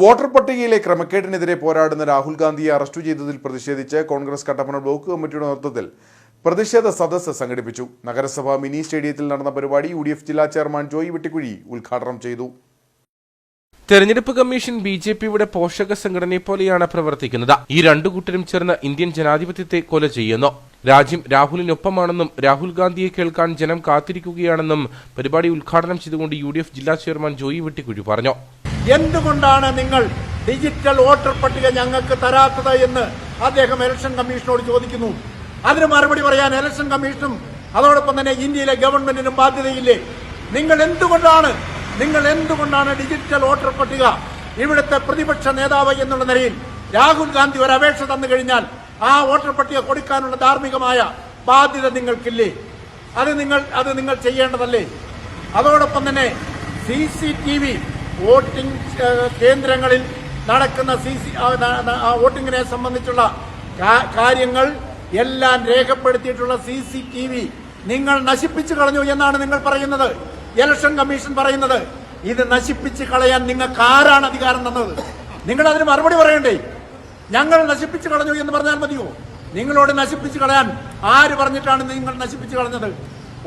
Voter പട്ടികയിലെ ക്രമക്കേടിനെതിരെ പോരാടുന്ന രാഹുൽ ഗാന്ധിയെ അറസ്റ്റ് ചെയ്തതിൽ പ്രതിഷേധിച്ച് കോൺഗ്രസ് കട്ടപ്പന ബ്ലോക്ക് കമ്മിറ്റിയുടെ നേതൃത്വത്തിൽ പ്രതിഷേധ സദസ്സ് സംഘടിപ്പിച്ചു. നഗരസഭ മിനി സ്റ്റേഡിയത്തിൽ നടന്ന പരിപാടി യു ജില്ലാ ചെയർമാൻ ജോയി വെട്ടിക്കുഴി ഉദ്ഘാടനം ചെയ്തു. തെരഞ്ഞെടുപ്പ് കമ്മീഷൻ ബി ജെ പിയുടെ പോഷക സംഘടനയെ പോലെയാണ് പ്രവർത്തിക്കുന്നത്. ഈ രണ്ടു കൂട്ടരും ചേർന്ന് ഇന്ത്യൻ ജനാധിപത്യത്തെ കൊല ചെയ്യുന്നു. രാജ്യം രാഹുലിനൊപ്പമാണെന്നും രാഹുൽ ഗാന്ധിയെ കേൾക്കാൻ ജനം കാത്തിരിക്കുകയാണെന്നും പരിപാടി ഉദ്ഘാടനം ചെയ്തുകൊണ്ട് യു ജില്ലാ ചെയർമാൻ ജോയി വെട്ടിക്കുഴി പറഞ്ഞു. എന്തുകൊണ്ടാണ് നിങ്ങൾ ഡിജിറ്റൽ വോട്ടർ പട്ടിക ഞങ്ങൾക്ക് തരാത്തത് എന്ന് അദ്ദേഹം ഇലക്ഷൻ കമ്മീഷനോട് ചോദിക്കുന്നു. അതിന് മറുപടി പറയാൻ ഇലക്ഷൻ കമ്മീഷനും അതോടൊപ്പം തന്നെ ഇന്ത്യയിലെ ഗവൺമെന്റിനും ബാധ്യതയില്ലേ? നിങ്ങൾ എന്തുകൊണ്ടാണ് നിങ്ങൾ എന്തുകൊണ്ടാണ് ഡിജിറ്റൽ വോട്ടർ പട്ടിക ഇവിടുത്തെ പ്രതിപക്ഷ നേതാവ് എന്നുള്ള നിലയിൽ രാഹുൽ ഗാന്ധി ഒരു അപേക്ഷ തന്നു കഴിഞ്ഞാൽ ആ വോട്ടർ പട്ടിക കൊടുക്കാനുള്ള ധാർമ്മികമായ ബാധ്യത നിങ്ങൾക്കില്ലേ? അത് നിങ്ങൾ അത് നിങ്ങൾ ചെയ്യേണ്ടതല്ലേ? അതോടൊപ്പം തന്നെ C C T V voting കേന്ദ്രങ്ങളിൽ നടക്കുന്ന സി സി വോട്ടിങ്ങിനെ സംബന്ധിച്ചുള്ള കാര്യങ്ങൾ എല്ലാം രേഖപ്പെടുത്തിയിട്ടുള്ള സി സി ടി വി നിങ്ങൾ നശിപ്പിച്ചു കളഞ്ഞു എന്നാണ് നിങ്ങൾ പറയുന്നത്. ഇലക്ഷൻ കമ്മീഷൻ പറയുന്നത്. ഇത് നശിപ്പിച്ച് കളയാൻ നിങ്ങൾക്ക് ആരാണ് അധികാരം തന്നത്? നിങ്ങൾ അതിന് മറുപടി പറയണ്ടേ? ഞങ്ങൾ നശിപ്പിച്ചു കളഞ്ഞു എന്ന് പറഞ്ഞാൽ മതിയോ? നിങ്ങളോട് നശിപ്പിച്ചു കളയാൻ ആര് പറഞ്ഞിട്ടാണ് നിങ്ങൾ നശിപ്പിച്ചു കളഞ്ഞത്?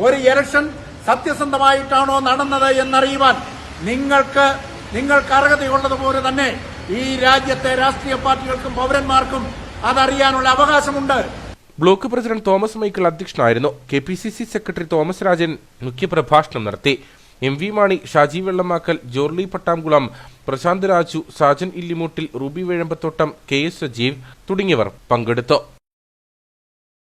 ഒരു ഇലക്ഷൻ സത്യസന്ധമായിട്ടാണോ നടന്നത് എന്നറിയുവാൻ നിങ്ങൾക്ക് നിങ്ങൾക്ക് അർഹതയുള്ളതുപോലെ തന്നെ ഈ രാജ്യത്തെ രാഷ്ട്രീയ പാർട്ടികൾക്കും പൗരന്മാർക്കും അതറിയാനുള്ള അവകാശമുണ്ട്. ബ്ലോക്ക് പ്രസിഡന്റ് തോമസ് മൈക്കിൾ അധ്യക്ഷനായിരുന്നു. K P C C secretary Thomas Rajan മുഖ്യപ്രഭാഷണം നടത്തി. M V Mani Shaji Vellamakkal Jorly Pattamkulam Prasanth Raju Sajan Illimoottil Ruby Vezhambathottam K S Sajeev തുടങ്ങിയവർ പങ്കെടുത്തു.